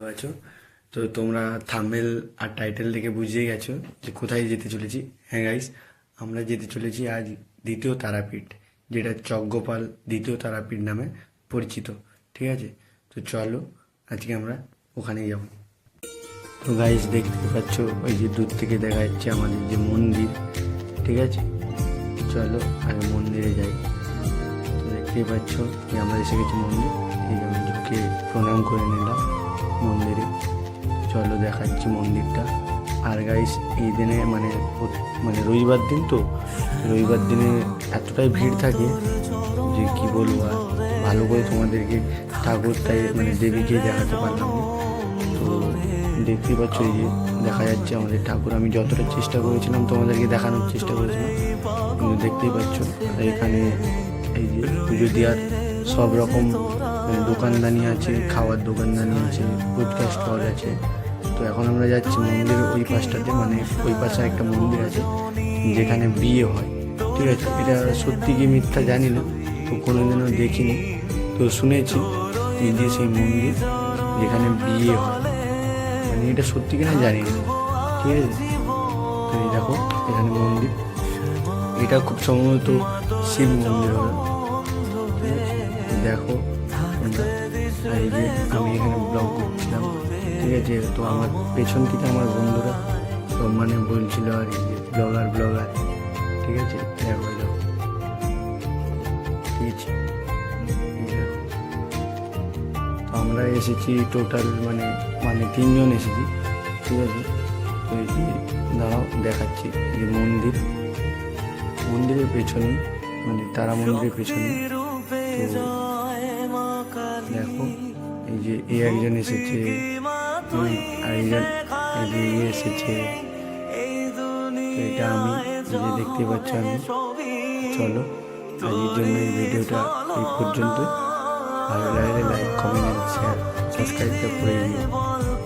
পাচ্ছ তো তোমরা থাম্বেল আর টাইটেল দেখে বুঝিয়ে গেছো যে কোথায় যেতে চলেছি। হ্যাঁ গাইস আমরা যেতে চলেছি আজ দ্বিতীয় তারাপীঠ, যেটা চকগোপাল দ্বিতীয় তারাপীঠ নামে পরিচিত। ঠিক আছে? তো চলো আজকে আমরা ওখানে যাব। তো গাইস দেখতে পাচ্ছ, ওই যে দূর থেকে দেখা যাচ্ছে আমাদের যে মন্দির। ঠিক আছে? চলো আগে মন্দিরে যাই। তো দেখতেই পাচ্ছ যে আমরা এসে গেছি মন্দির। এই যে আমি ঢুকে প্রণাম করে নিলাম। মন্দিরে। চলো দেখাচ্ছি মন্দিরটা। আর গাইস এই দিনে মানে মানে রবিবার দিন তো, রবিবার দিনে এতটাই ভিড় থাকে যে কি বলব আর, ভালো করে তোমাদেরকে ঠাকুর তাই মানে দেবীকে দেখাতে পারলাম তো দেখতেই পাচ্ছ এই যে, দেখা যাচ্ছে আমাদের ঠাকুর। আমি যতটা চেষ্টা করেছিলাম তোমাদেরকে দেখানোর চেষ্টা করেছিলাম, কিন্তু দেখতেই পাচ্ছ এখানে এই যে পুজো দেওয়ার সব রকম দোকানদানি আছে, খাওয়ার দোকানদানি আছে ফুচকা স্টল আছে। তো এখন আমরা যাচ্ছি মন্দিরের ওই পাশটাতে মানে ওই পাশে একটা মন্দির আছে, যেখানে বিয়ে হয়। ঠিক আছে? এটা সত্যি কি মিথ্যা জানি না, তো কোনোদিনও দেখিনি। তো শুনেছি এই যে সেই মন্দির যেখানে বিয়ে হয়। মানে এটা সত্যি কিনা জানি না। ঠিক আছে? তো এই দেখো, এখানে মন্দির। এটা খুব সম্ভবত শিব মন্দির হবে। দেখো। এই আমি এখানে ব্লগ করছিলাম, ঠিক আছে? তো আমার পেছন থেকে আমার বন্ধুরা তো মানে বলছিল, আর কি যে ব্লগার ব্লগার ঠিক আছে? দেখো দেখো ঠিক আছে। আমরা এসেছি টোটাল মানে মানে তিনজন এসেছি, ঠিক আছে? তো এই দাঁড়াও, দেখাচ্ছি এই যে মন্দির। মন্দিরের পেছনে মানে তারা মন্দিরের পেছনে দেখো, এই যে এই একজন এসেছে আরেকজন এগিয়ে এসেছে। এটা আমি যে দেখতে পাচ্ছি আমি, চলো, আজকের জন্য এই ভিডিওটা এই পর্যন্ত ভালো লাগলে লাইক কমেন্ট শেয়ার সাবস্ক্রাইবটা করে দিও